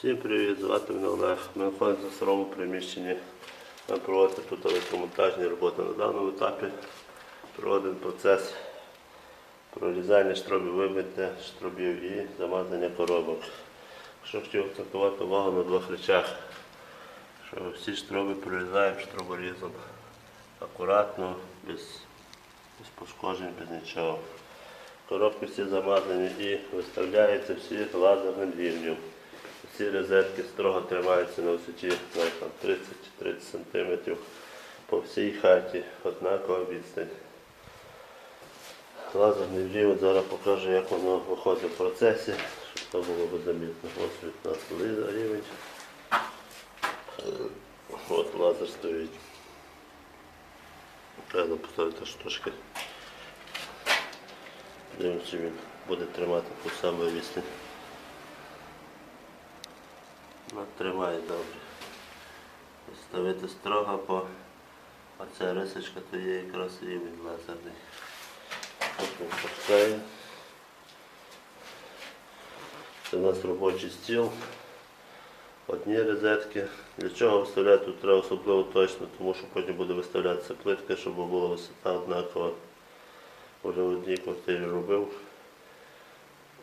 Всім привіт, звати мене Олег. Ми знаходимося в старому приміщенні. Ми проводимо тут електромонтажні роботи на даному етапі. Проводимо процес прорізання штробів вибиття штробів і замазання коробок. Що хотів акцентувати увагу на двох речах. Що всі штроби прорізаємо штроборізом акуратно, без, без пошкоджень, без нічого. Коробки всі замазані і виставляються всі лазерним рівнем. Ці розетки строго тримаються на висоті 30-30 см по всій хаті, однакова відстань. Лазерний рівень зараз покажу, як воно виходить в процесі, щоб це було б замітно. Ось від нас рівень. От лазер стоїть. Треба поставити штучки. Дивимося, він буде тримати ту саму відстань. Ну, тримає добре. Ставити строго по оця рисочка, то є якраз рівень лазерний. Потім пускає. Це у нас робочий стіл. Одні розетки. Для чого виставляти тут треба особливо точно, тому що потім буде виставлятися плитка, щоб була висота однакова. Вже в одній квартирі робив.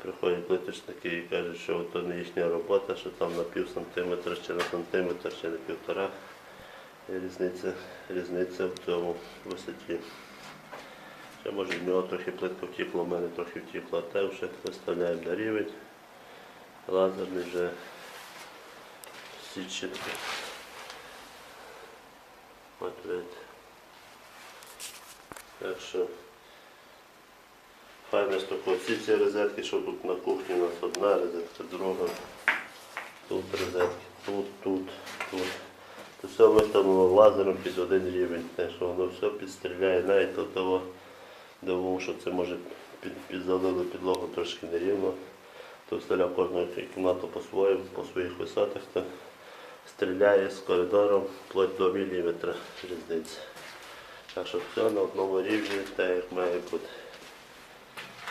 Приходять плиточники і кажуть, що то не їхня робота, що там на пів сантиметра чи на сантиметр, чи на півтора. Різниця, різниця в цьому висоті. Ще може в нього трохи плитка втікла, в мене трохи втікла, а те вже виставляємо на рівень. Лазерний вже всі чітко. Так що Файно штука. Всі ці розетки, що тут на кухні у нас одна розетка, друга. Тут розетки, тут, тут, тут. Це все виставлено лазером під один рівень. Те, що воно все підстріляє, навіть до того, думав, що це може під, підзалили підлогу трошки нерівно. То вставляв кожну кімнату по-своєму, по своїх висотах, то стріляє з коридором вплоть до міліметра різниця. Так що все на одному рівні, так як має бути.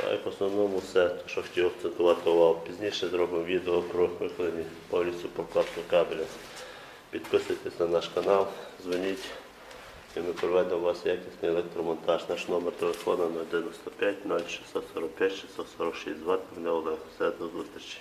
Так, в основному все, що хотів акцентувати увагу. Пізніше зробимо відео про викладені повністю прокладку кабеля. Підписуйтесь на наш канал, дзвоніть і ми проведемо у вас якісний електромонтаж. Наш номер телефону 095 0645 646. Звати мене Олег. Все, до зустрічі.